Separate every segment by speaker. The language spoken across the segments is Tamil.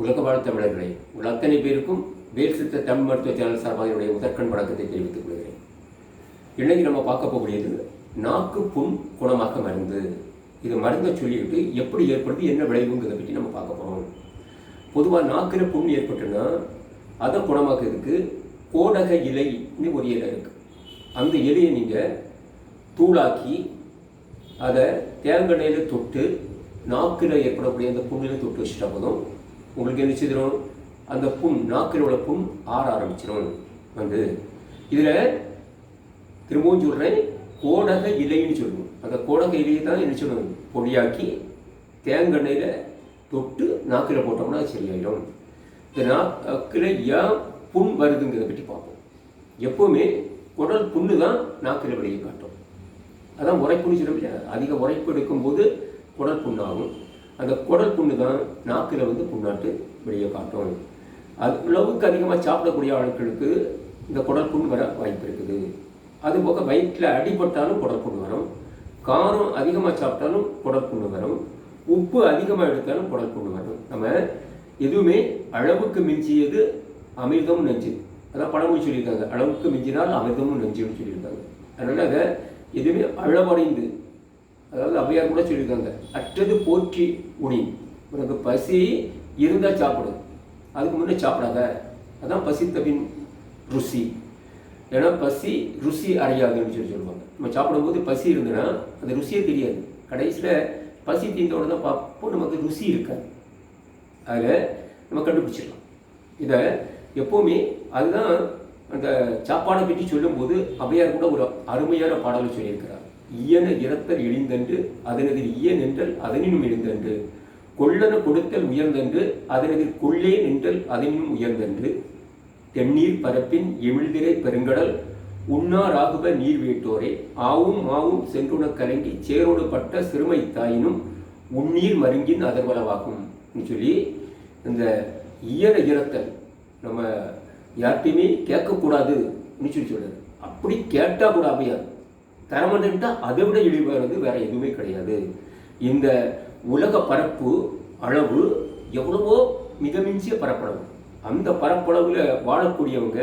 Speaker 1: உலக வாழ் தமிழர்களே உங்கள் அத்தனை பேருக்கும் வேல் சித்த தமிழ் மருத்துவ சேனல் சார்பாக என்னுடைய முதற்கண் வணக்கத்தை தெரிவித்துக் கொள்கிறேன். இன்னைக்கு நம்ம பார்க்க போகக்கூடியது நாக்கு புண் குணமாக்க மருந்து. இது மருந்தை சொல்லிவிட்டு எப்படி ஏற்படுது என்ன விளைவுங்கிறத பற்றி நம்ம பார்க்க போகிறோம் பொதுவாக நாக்கில் புண் ஏற்பட்டுன்னா அதை குணமாக்குறதுக்கு கோடக இலைன்னு ஒரு இலை இருக்குது அந்த இலையை நீங்கள் தூளாக்கி அதை தேங்காயில் தொட்டு நாக்கில் ஏற்படக்கூடிய அந்த புண்ணில் தொட்டு வச்சுட்டா போதும். உங்களுக்கு என்ன செய்திடும் அந்த புண் நாக்கில் உள்ள புண் ஆற ஆரம்பிச்சிடும் வந்து இதில் திரும்பவும் சொல்கிறேன் கோடக இலைன்னு சொல்லணும் அந்த கோடக இலையை தான் என்ன சொல்லணும் பொடியாக்கி தேங்காயில் தொட்டு நாக்கில் போட்டோம்னா அது சரியாயிடும் இந்த நாக்கில் ஏன் புண் வருதுங்கிறத பற்றி பார்ப்போம். எப்போவுமே குடல் புண்ணு தான் நாக்கில் வெளியே காட்டும். அதான் உரைப்புன்னு சொல்ல முடியாது. அதிக உரைப்பு எடுக்கும்போது குடல் புண்ணாகும். அந்த குடல் புண்ணு தான் நாக்கில் வந்து புண்ணாட்டு வெளியே காட்டும். அது அளவுக்கு அதிகமாக சாப்பிடக்கூடிய ஆட்களுக்கு இந்த குடல் புண் வர வாய்ப்பு இருக்குது. அதுபோக வயிற்றில் அடிபட்டாலும் குடல் புண் வரும். காரம் அதிகமாக சாப்பிட்டாலும் குடல் புண்ணு வரும். உப்பு அதிகமாக எடுத்தாலும் குடல் புண்ணு வரும். நம்ம எதுவுமே அளவுக்கு மிஞ்சியது அமிர்தம் நெஞ்சு. அதான் பழமொழி சொல்லியிருக்காங்க. அளவுக்கு மிஞ்சினால் அமிர்தமும் நெஞ்சுன்னு சொல்லியிருக்காங்க. அதனால் அதை எதுவுமே அளவடைந்து அதாவது அவையார் கூட சொல்லியிருக்காங்க. அற்றது போற்றி உணி. உனக்கு பசி இருந்தால் சாப்பிடு. அதுக்கு முன்னே சாப்பிடாத. அதான் பசித்தபின் ருசி. ஏன்னா பசி ருசி அடையாதுன்னு சொல்லி சொல்லுவாங்க. நம்ம சாப்பிடும்போது பசி இருந்ததுன்னா அந்த ருசியே தெரியாது. கடைசியில் பசி தீர்ந்தோட தான் பார்ப்போம் நமக்கு ருசி இருக்காது அதில் நம்ம கண்டுபிடிச்சிடலாம். இதை எப்போவுமே அதுதான் அந்த சாப்பாடை பற்றி சொல்லும்போது அவையார் கூட ஒரு அருமையான பாடலை சொல்லியிருக்கிறார். ஈயன இறத்தல் இழிந்தன்று அதனதில் இய நின்றல் அதனினும் எழுந்தன்று கொள்ளன கொடுத்தல் உயர்ந்தன்று அதனதில் கொள்ளே நின்றல் அதனினும் உயர்ந்தன்று. தென்னீர் பரப்பின் எமிழ்திரை பெருங்கடல் உண்ணா ஆகுப நீர் வீட்டோரே. ஆவும் மாவும் சென்றுண கலங்கி சேரோடு பட்ட சிறுமை தாயினும் உன்னீர் மருங்கின் அதர்வலவாகும் சொல்லி இந்த ஈயன இறத்தல் நம்ம யார்கிட்டையுமே கேட்கக்கூடாதுன்னு சொல்லி சொல்றாரு. அப்படி கேட்டால் கூட அமையாது தரமாட்டா அதை விட இழிவானது வேற எதுவுமே கிடையாது. இந்த உலக பரப்பு அளவு எவ்வளவோ மிதமிஞ்சிய பரப்பளவு. அந்த பரப்பளவில் வாழக்கூடியவங்க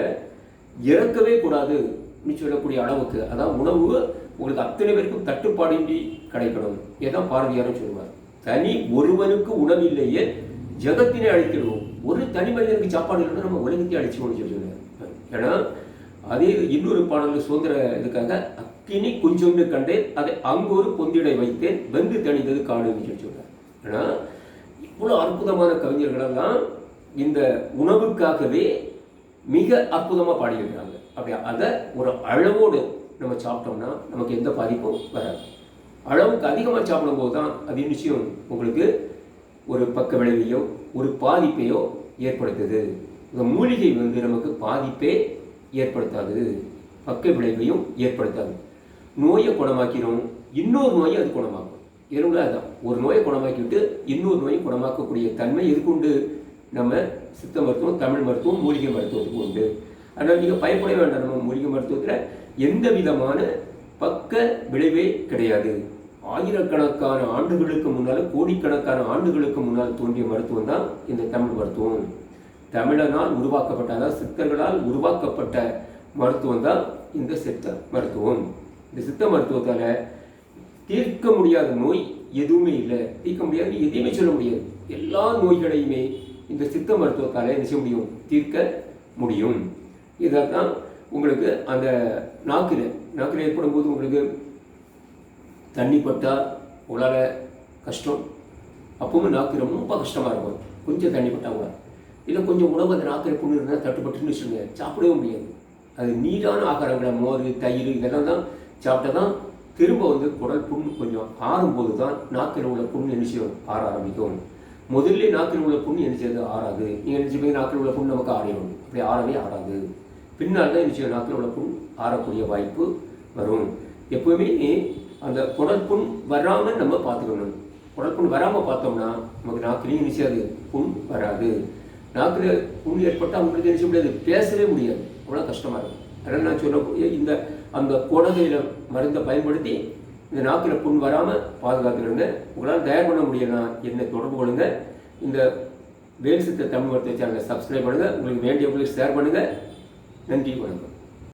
Speaker 1: இறக்கவே கூடாதுன்னு சொல்லக்கூடிய அளவுக்கு அதான் உணவு உங்களுக்கு அத்தனை பேருக்கும் தட்டுப்பாடின்றி கிடைக்கணும். ஏதான் பாரதியாரும் சொல்லுவார். தனி ஒருவனுக்கு உணவில்லையே ஜெகத்தினை அழித்திடுவோம் ஒரு தனி மனிதனுக்கு சாப்பாடு இல்லைன்னா நம்ம உலகத்தையே அழிச்சு சொல்லி சொல்லுவார். ஏன்னா அதே இன்னொரு பாடல் சுதந்திர இதுக்காக அக்கினி குஞ்சொன்று கண்டேன் அதை அங்கொரு பொந்திடை வைத்தேன் வெந்து தணிந்தது காடுன்னு சொல்லி சொல்றார். ஏன்னா இவ்வளோ அற்புதமான கவிஞர்களெல்லாம் இந்த உணவுக்காகவே மிக அற்புதமாக பாடியிருக்கிறாங்க. அப்படி அதை ஒரு அளவோடு நம்ம சாப்பிட்டோம்னா நமக்கு எந்த பாதிப்பும் வராது. அளவுக்கு அதிகமாக சாப்பிடும்போது தான் அது நிச்சயம் உங்களுக்கு ஒரு பக்க விளைவையோ ஒரு பாதிப்பையோ ஏற்படுத்துது. இந்த மூலிகை வந்து நமக்கு பாதிப்பே ஏற்படுத்தாது. பக்க விளைவையும் ஏற்படுத்தாது. நோயை குணமாக்கிறோம் இன்னொரு நோயை அது குணமாக்கும். எறும்புல அதுதான் ஒரு நோயை குணமாக்கிவிட்டு இன்னொரு நோயை குணமாக்கக்கூடிய தன்மை இருக்குண்டு. நம்ம சித்த மருத்துவம் தமிழ் மருத்துவம் மூலிகை மருத்துவத்துக்கு உண்டு. அதனால் நீங்கள் பயப்பட வேண்டாம். நம்ம மூலிகை மருத்துவத்தில் எந்த விதமான பக்க விளைவே கிடையாது. ஆயிரக்கணக்கான ஆண்டுகளுக்கு முன்னால் கோடிக்கணக்கான ஆண்டுகளுக்கு முன்னால் தோன்றிய மருத்துவம் தான் இந்த தமிழ் மருத்துவம். தமிழனால் உருவாக்கப்பட்ட அதாவது சித்தர்களால் உருவாக்கப்பட்ட மருத்துவம் தான் இந்த சித்த மருத்துவம். இந்த சித்த மருத்துவத்தால் தீர்க்க முடியாத நோய் எதுவுமே இல்லை. தீர்க்க முடியாது எதையுமே சொல்ல முடியாது. எல்லா நோய்களையுமே இந்த சித்த மருத்துவத்தால் என்ன செய்ய முடியும்? தீர்க்க முடியும். இதான் உங்களுக்கு அந்த நாக்கில் நாக்கில் ஏற்படும் போது உங்களுக்கு தண்ணி பட்டால் உலர கஷ்டம். அப்பவும் நாக்கு ரொம்ப கஷ்டமாக இருக்கும். கொஞ்சம் தண்ணி பட்டால் கூட. இல்லை கொஞ்சம் உணவு அந்த நாக்கில் புண்ணு இருந்தால் தட்டுப்பட்டுன்னு வச்சுருங்க சாப்பிடவே முடியாது. அது நீரான ஆகாரங்களை மோர் தயிர் இதெல்லாம் தான் சாப்பிட்டா தான் திரும்ப வந்து குடல் புண் கொஞ்சம் ஆறும்போது தான் நாக்கில் உள்ள புண் என்ன ஆற ஆரம்பிக்கும். முதல்ல நாக்கில் உள்ள புண் என்ன செய்யாது? ஆறாது. நீங்கள் நினச்சிப்பீங்க நாக்கில் உள்ள புண் நமக்கு ஆறிடும் அப்படி ஆறவே ஆறாது. பின்னால் தான் என்ன நாக்கில் உள்ள புண் ஆறக்கூடிய வாய்ப்பு வரும். எப்பவுமே அந்த குடல் புண் வராமல் நம்ம பார்த்துக்கணும். குடல் புண் வராமல் பார்த்தோம்னா நமக்கு நாக்கிலையும் நிச்சயாது புண் வராது. நாக்கில் புண் ஏற்பட்டால் உங்களுக்கு நினைச்ச முடியாது? பேசவே முடியாது. அவ்வளோ கஷ்டமாக இருக்கும். அதனால் நான் சொல்லக்கூடிய இந்த அந்த குடகையில் மருந்தை பயன்படுத்தி இந்த நாக்கில் புண் வராமல் பாதுகாத்துக்கிடுங்க உங்களால் தயார் பண்ண முடியலனா என்னை தொடர்பு கொள்ளுங்க. இந்த வேல் சித்த தமிழ் மருத்துவ சேனலை சப்ஸ்கிரைப் பண்ணுங்கள் உங்களுக்கு வேண்டியவங்களுக்கு ஷேர் பண்ணுங்கள் நன்றி வணக்கம்.